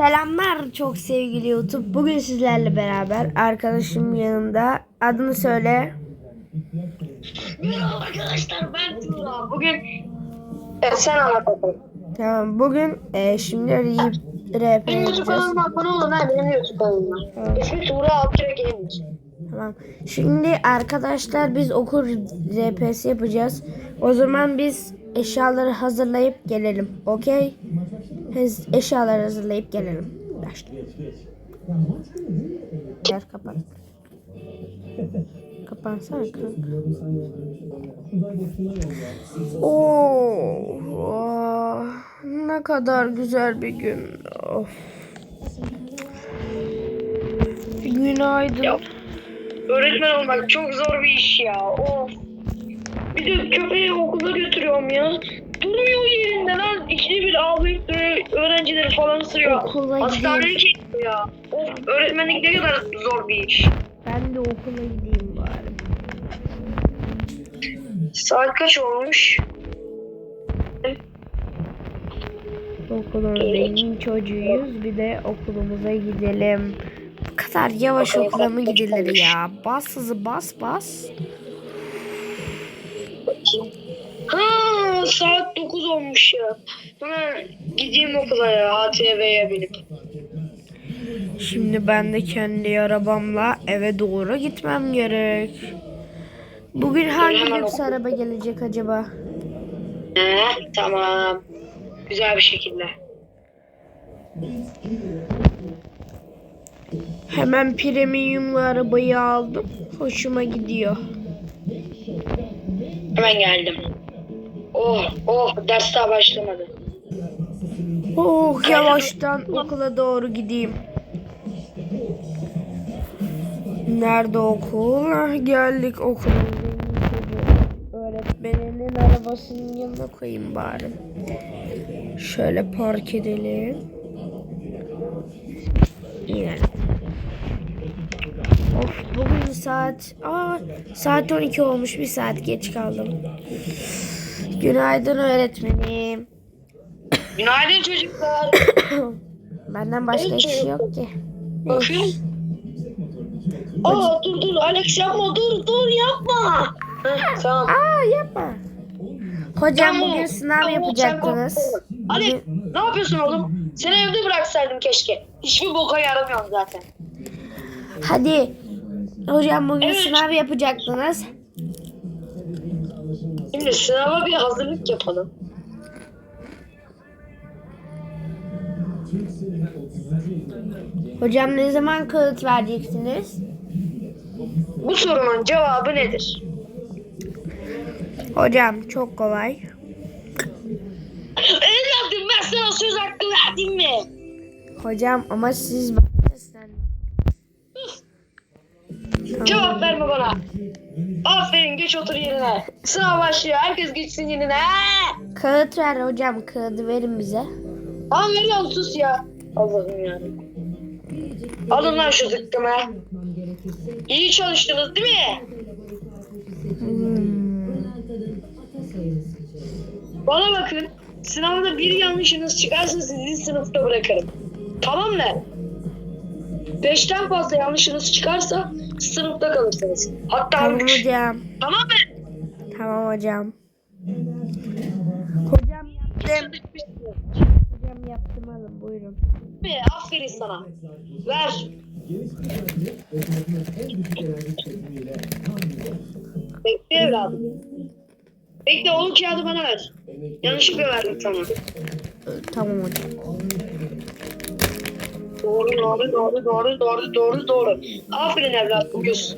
Selamlar çok sevgili YouTube. Bugün sizlerle beraber arkadaşım yanımda. Adını söyle. Merhaba arkadaşlar ben Tuğra. Bugün evet, sen anlat. Tamam bugün e, şimdi arayıp rap Benim YouTube kanalıma abone olun ha benim YouTube kanalıma. Tamam. İsmi Tuğra Gamer. Tamam. Şimdi arkadaşlar biz okul RPS yapacağız. O zaman biz eşyaları hazırlayıp gelelim. Okey? Eşyaları hazırlayıp gelelim. Başlayalım. Yer kapat. Kapansana kanka. Oo, oh, ne kadar güzel bir gün. Of. Günaydın. Ya. Öğretmen olmak çok zor bir iş ya. Of. Bir de köpeği okula götürüyorum ya. Durmuyor yerinde lan. İkide bir ağlayıp duruyor. Öğrencileri falan ısırıyor. Okula Hastaneye çekiyor ya. Of öğretmenlik ne kadar zor bir iş. Ben de okula gideyim bari. Saat kaç olmuş? Okulun çocuğuyuz. Bir de okulumuza gidelim. Bu kadar yavaş Okula mı gidilir ya? Bas hızı bas bas. Ha saat 9 olmuş ya. Hemen gideyim okula ya ATV'ye binip. Şimdi ben de kendi arabamla eve doğru gitmem gerek. Bugün hangi lüks araba gelecek acaba? He tamam. Güzel bir şekilde. Hemen premiumlu arabayı aldım. Hoşuma gidiyor. Hemen geldim. Oh oh ders daha başlamadı. Oh yavaştan okula doğru gideyim. Nerede okul? Ah, geldik okula. Öğretmeninin arabasının yanına koyayım bari. Şöyle park edelim. İnelim. Of bugün saat aa saat 12 olmuş bir saat geç kaldım. Günaydın öğretmenim. Günaydın çocuklar. Benden başka iş yok ki. Bakın. Aa dur dur Alex yapma dur dur yapma. Heh, tamam. Aa yapma. Hocam Tamam, bugün sınav tamam, yapacaktınız. Alex ne yapıyorsun oğlum? Seni evde bıraksaydım keşke. Hiçbir boka yaramıyorum zaten. Hadi. Hocam bugün Evet. sınav yapacaktınız. Şimdi sınava bir hazırlık yapalım. Hocam ne zaman kağıt vereceksiniz? Bu sorunun cevabı nedir? Hocam çok kolay. Evladım ben sana söz hakkı verdim mi? Hocam ama siz bana seslen- Cevap verme bana. Aferin geç otur yerine. Sınav başlıyor. Herkes geçsin yerine. Kağıt ver hocam. Kağıdı verin bize. Tamam veriyorum sus ya. Allah'ım ya. Alın lan şu zıkkımı. İyi çalıştınız değil mi? Hmm. Bana bakın. Sınavda bir yanlışınız çıkarsa sizi sınıfta bırakırım. Tamam mı? Beşten fazla yanlışınız çıkarsa sınıfta kalırsınız. Hatta Tamam üç. hocam. Tamam mı? Tamam hocam. Hocam yaptım. Hocam yaptım alın buyurun. mi? Aferin sana. Ver. Bekle evladım. Bekle o kağıdı bana ver. Yanlışlıkla verdim sana. Tamam hocam. Doğru doğru doğru doğru doğru doğru doğru. Aferin evladım göz.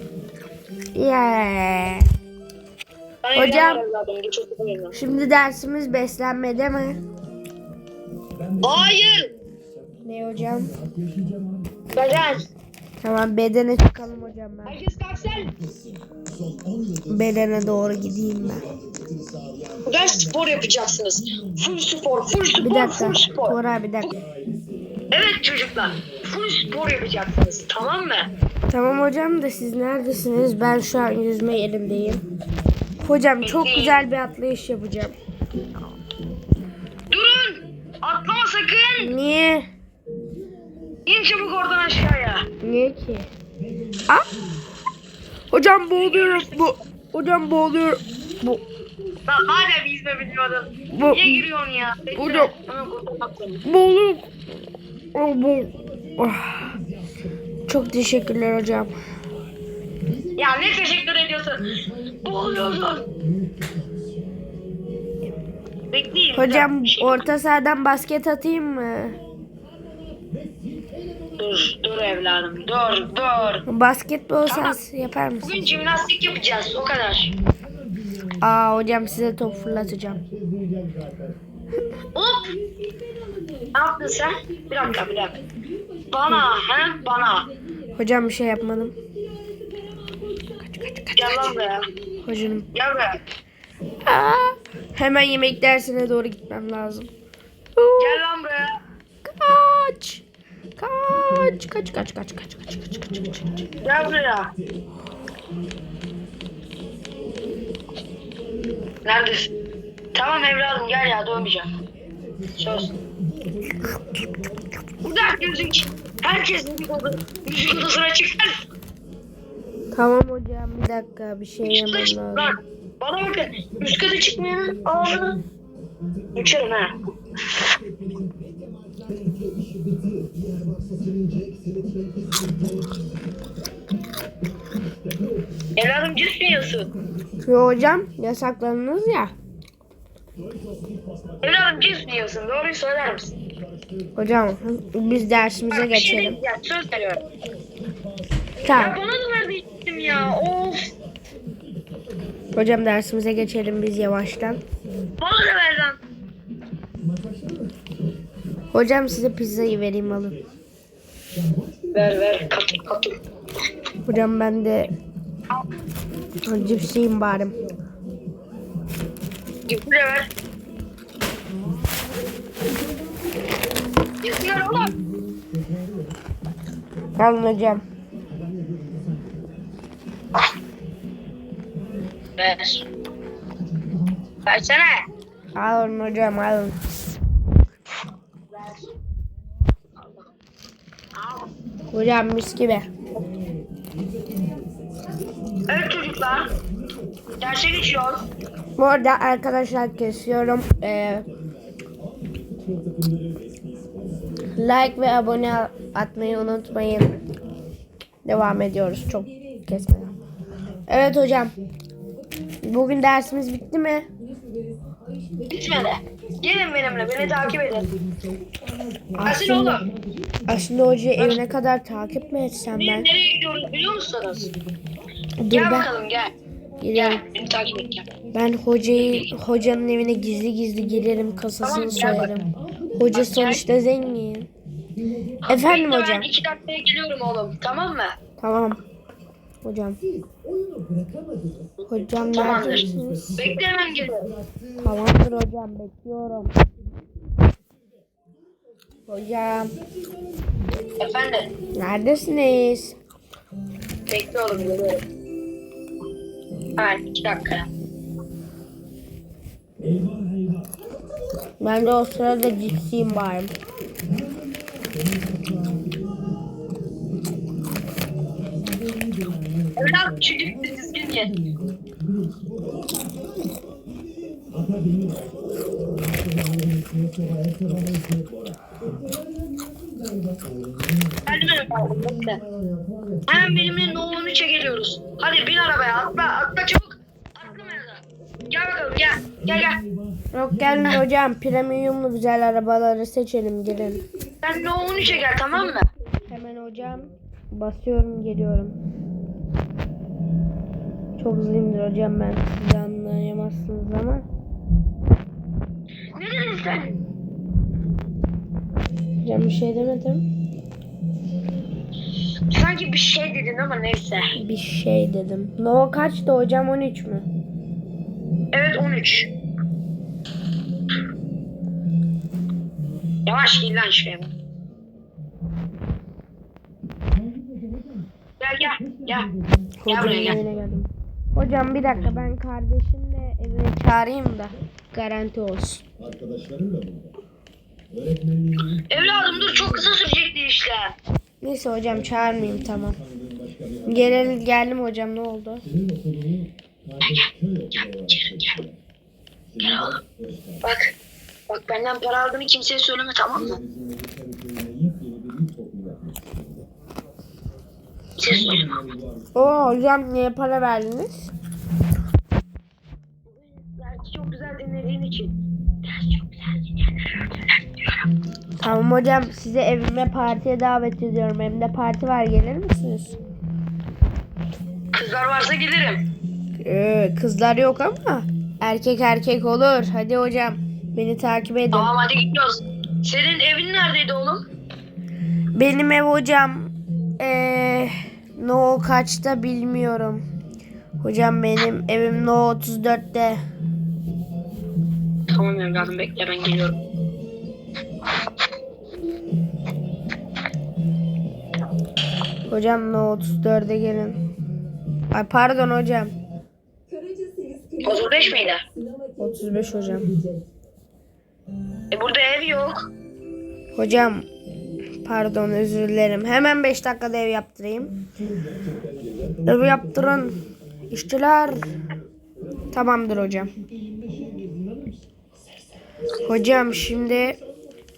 Yeah. Ben Hocam. evladım. Şimdi dersimiz beslenmede mi? Hayır. Ne hocam? Beden. Tamam bedene çıkalım hocam ben. Herkes kalksın. Bedene doğru gideyim ben. Bu ders spor yapacaksınız. Full spor, full spor, Bir dakika. full spor. Tora bir dakika. Evet çocuklar. Full spor yapacaksınız. Tamam mı? Tamam hocam da siz neredesiniz? Ben şu an yüzme yerindeyim. Hocam çok güzel bir atlayış yapacağım. Durun. Atlama sakın. Niye? İn çabuk oradan aşağıya. Niye ki? Ah! Hocam boğuluyorum. Bu hocam boğuluyorum. Bu Lan hala bir yüzme bilmiyordum. bu Niye giriyorsun ya? Bekle. Hocam. Hemen boğuluyorum. Oh. Ah. Çok teşekkürler hocam. Ya ne teşekkür ediyorsun? Boğuluyorsun. Bekleyin. Hocam şey- orta sahadan basket atayım mı? Dur, dur evladım. Dur, dur. Basketbol Tamam. sahası yapar mısın? Bugün jimnastik yapacağız. O kadar. Aa hocam size top fırlatacağım. Hop. Ne yaptın sen? Bir dakika, bir dakika. Bana, he? Bana. Hocam bir şey yapmadım. Kaç kaç kaç. Gel lan buraya. Hocam. Gel buraya. Aa, hemen yemek dersine doğru gitmem lazım. Gel lan buraya. Kaç. Kaç. Kaç kaç kaç kaç kaç kaç kaç kaç kaç. Gel buraya. Neredesin? Tamam evladım gel ya dönmeyeceğim. Söz. Burada müzik. Herkes müzik, oda, müzik odasına çıkar. Tamam hocam bir dakika bir şey Üst yemem kata çık lazım. lan. Bana bakın. Üst kata çıkmayanın ağzını. Uçarım ha. Evladım cips mi yiyorsun? Yo hocam yasaklarınız ya. Cips mi yiyorsun? Doğruyu söyler misin? Hocam biz dersimize Bak, bir şey geçelim. diyeceğim, söz veriyorum. Ya Tamam. bana da ver diyecektim ya. Of. Hocam dersimize geçelim biz yavaştan. Bana da ver lan. Hocam size pizzayı vereyim alın. Ver ver. Katıl katıl. Hocam ben de cips yiyeyim bari. De ver. Cipsi ver oğlum. Hocam. Ver. Versene. Alın hocam alın. Hocam mis gibi. Evet çocuklar. Derse geçiyoruz. Bu arada arkadaşlar kesiyorum. Ee, like ve abone atmayı unutmayın. Devam ediyoruz çok kesmeden. Evet hocam. Bugün dersimiz bitti mi? Bitmedi. Gelin benimle. Beni takip edin. Aslında, oğlum. aslında hocayı evine kadar takip mi etsem ben? nereye gidiyoruz biliyor musunuz? Dur Gel ben bakalım gel. Gelirim. Gel. Beni takip et gel. Ben hocayı hocanın evine gizli gizli gelirim kasasını Tamam, soyarım. Hoca sonuçta zengin. Efendim hocam. Ben iki dakikaya geliyorum oğlum. Tamam mı? Tamam. Hocam. Hocam Tamamdır. neredesiniz? Bekle hemen geliyorum. Tamamdır hocam bekliyorum. Hocam Efendim. neredesiniz? Bekle oğlum geliyorum. Hemen iki dakika. Ben de o sırada cipsiyim bari. Evlat çocuk düzgün ye. Geldim efendim. Bekle. Hemen benimle nohunu çekiliyoruz. Hadi bin arabaya atla atla çabuk. Atla Merda. Gel bakalım gel. Gel gel. Yok gelin hocam premiumlu güzel arabaları seçelim gelin. Sen nohunu çeker tamam mı? Hemen hocam basıyorum geliyorum. Çok hızlıyımdır hocam ben sizi anlayamazsınız ama. Ne dedin sen? Hocam bir şey demedim. Sanki bir şey dedin ama neyse. Bir şey dedim. No kaçtı hocam 13 mü? Evet 13. Yavaş gel lan şuraya. Gel gel gel. Gel Hocam buraya gel. Hocam bir dakika ben kardeşimle evine çağırayım da garanti olsun. Arkadaşlarım da burada. Evladım dur çok kısa sürecekti işlem. Neyse hocam çağırmayayım tamam. Gelelim geldim hocam ne oldu? Gel oğlum. Bak. Bak benden para aldığını kimseye söyleme tamam mı? Kimseye söyleme. Oo hocam niye para verdiniz? Dersi çok güzel dinlediğin için. Tamam hocam size evime partiye davet ediyorum. Hem de parti var gelir misiniz? Kızlar varsa gelirim. Ee, kızlar yok ama erkek erkek olur. Hadi hocam beni takip edin. Tamam hadi gidiyoruz. Senin evin neredeydi oğlum? Benim ev hocam ee, no kaçta bilmiyorum. Hocam benim evim no 34'te. Tamam evladım bekle ben geliyorum. Hocam no 34'e gelin. Ay pardon hocam. 35 miydi? 35 hocam. E burada ev yok. Hocam pardon özür dilerim. Hemen 5 dakikada ev yaptırayım. Ev yaptırın. İşçiler. Tamamdır hocam. Hocam şimdi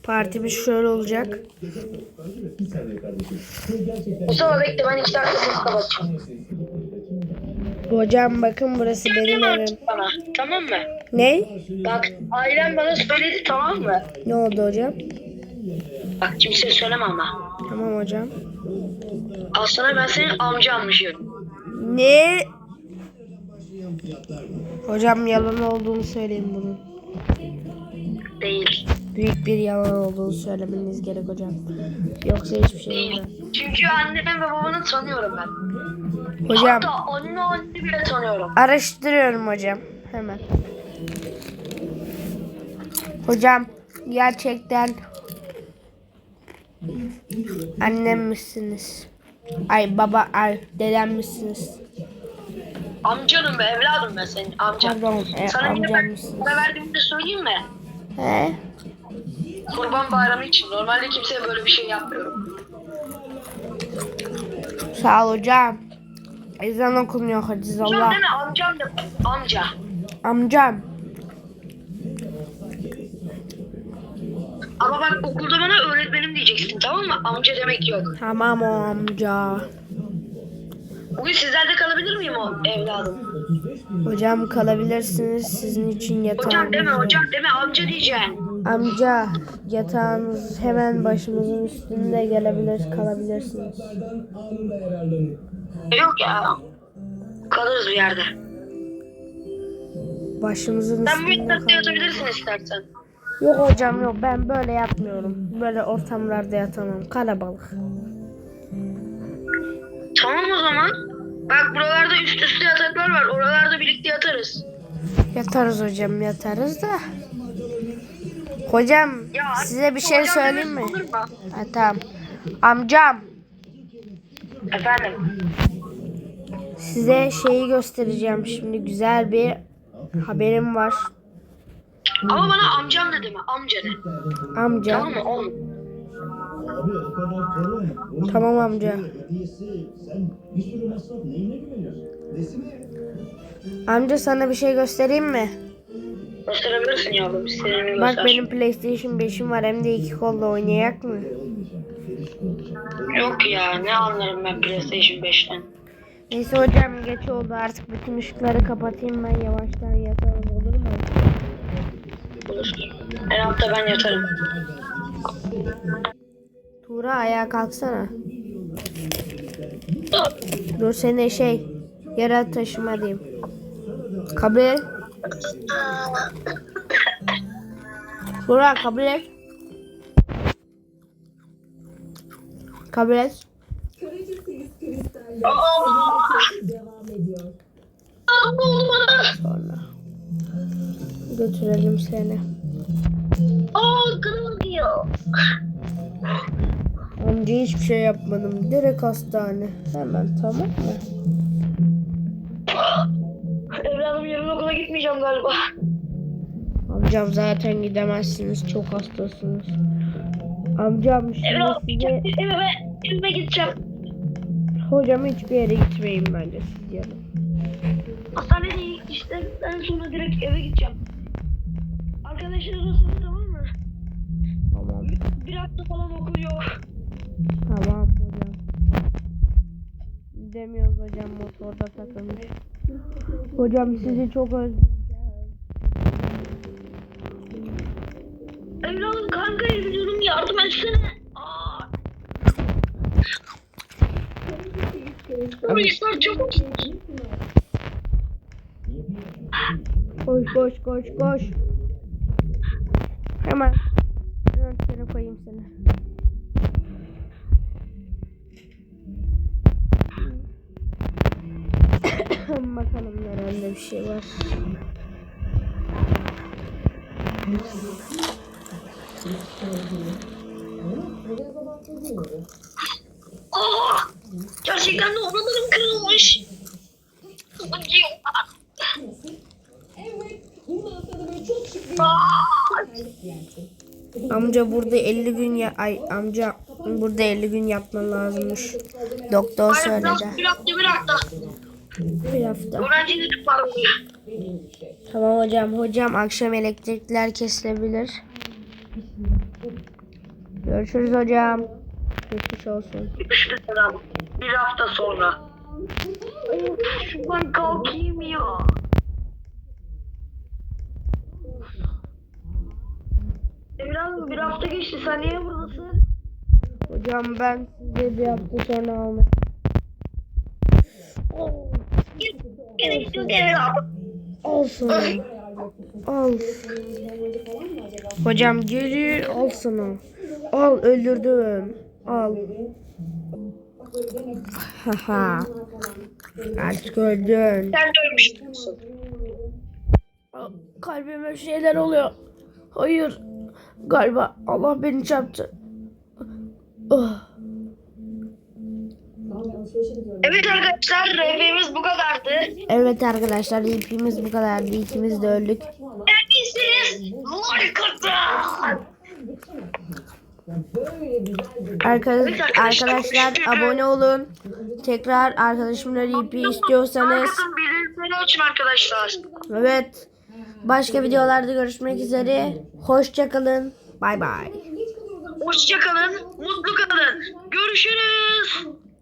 partimiz şöyle olacak. Mustafa bekle ben iki dakika ses kapatacağım. Hocam bakın burası benim evim. Bana, tamam mı? Ne? Bak ailem bana söyledi tamam mı? Ne oldu hocam? Bak kimseye söyleme ama. Tamam hocam. Aslında ben senin amcanmışım. Ne? Hocam yalan olduğunu söyleyin bunun. Değil. Büyük bir yalan olduğunu söylemeniz gerek hocam. Yoksa hiçbir şey Değil. Çünkü annem ve babanı tanıyorum ben. Hocam Hatta anne anne bile tanıyorum. araştırıyorum hocam. Hemen. Hocam gerçekten annem misiniz? Ay baba ay dedem misiniz? Amcanım be evladım ben senin amcan. Pardon e, Sana amcam ben mısınız? para verdiğimi de söyleyeyim mi? He? Kurban bayramı için. Normalde kimseye böyle bir şey yapmıyorum. Sağ ol hocam. Ezan okunuyor Amcam Hacizallah. deme amcam de amca. Amcam. Ama bak okulda bana öğretmenim diyeceksin tamam mı? Amca demek yok. Tamam o amca. Bugün sizlerde kalabilir miyim o evladım? Hocam kalabilirsiniz. Sizin için Hocam yatağımız deme hocam deme amca diyeceksin. Amca yatağınız hemen başımızın üstünde gelebilir kalabilirsiniz. Yok ya. Kalırız bir yerde. Başımızın Sen üstünde yatakta kal- yatabilirsin istersen. Yok hocam yok ben böyle yatmıyorum. Böyle ortamlarda yatamam. Kalabalık. Tamam o zaman. Bak buralarda üst üste yataklar var. Oralarda birlikte yatarız. Yatarız hocam yatarız da. Hocam Ya, size bir şey söyleyeyim mi? Ha, tamam. Amcam Efendim. size şeyi göstereceğim şimdi güzel bir haberim var. Ama bana amcam da deme. Amca de. Amca. Tamam mı? Oğlum. Tamam amca. Amca sana bir şey göstereyim mi? Gösterebilirsin yavrum. İstediğini Bak göster. benim PlayStation 5'im var hem de iki kolla oynayak mı? Yok ya ne anlarım ben PlayStation 5'ten. Neyse hocam geç oldu artık bütün ışıkları kapatayım ben yavaştan yatalım olur mu? Olur. En altta ben yatarım. Tuğra ayağa kalksana. Dur seni şey yere taşıma diyeyim. Kabul Tuğra kabul et. Kabul et. Sonra götürelim seni. Aa kırılıyor. Amca hiçbir şey yapmadım. Direkt hastane. Hemen tamam mı? Gitmeyeceğim galiba. Amcam zaten gidemezsiniz. Çok hastasınız. Amcam şimdi Emre size... evime, evime gideceğim. Hocam hiçbir yere gitmeyin bence siz yarın. Hastanede işte en sonra direkt eve gideceğim. Arkadaşlar arasında tamam mı? Tamam. Bir hafta falan okul yok. Tamam hocam. Demiyoruz hocam motorda takılmış. Hocam sizi çok özleyeceğim. Evladım kanka evliyorum yardım etsene. Polisler çabuk. Koş koş koş koş. Hemen. Şöyle koyayım seni. Bakalım nerede bir şey var. Aa. Gerçekten de oralarım kırılmış. Acıyor. Amca burada 50 gün ya ay amca burada 50 gün yatman lazımmış. Doktor söyledi. bir hafta bir hafta. Bir hafta. Var burada. Tamam hocam. Hocam akşam elektrikler kesilebilir. Görüşürüz hocam. Geçmiş olsun. İşte selam. Bir hafta sonra. Ben kalkayım ya. Evladım bir hafta geçti. Sen niye buradasın? Hocam ben size bir hafta sonra almayı. Gene gidiyor evladım. Olsun. Al. Hocam geri al sana. Al öldürdüm. Al. Haha. Artık öldün. Sen dönmüşsün. Kalbime şeyler oluyor. Hayır. Galiba Allah beni çarptı. Oh. Evet arkadaşlar rehberimiz bu kadardı. Evet arkadaşlar ipimiz bu kadardı. İkimiz de öldük. Beğendiyseniz like atın. Arkadaş, arkadaşlar, arkadaşlar abone olun. Tekrar arkadaşımla IP istiyorsanız. Bildirimleri açın arkadaşlar. Evet. Başka videolarda görüşmek üzere. Hoşça kalın. Bay bay. Hoşçakalın, mutlu kalın. Görüşürüz.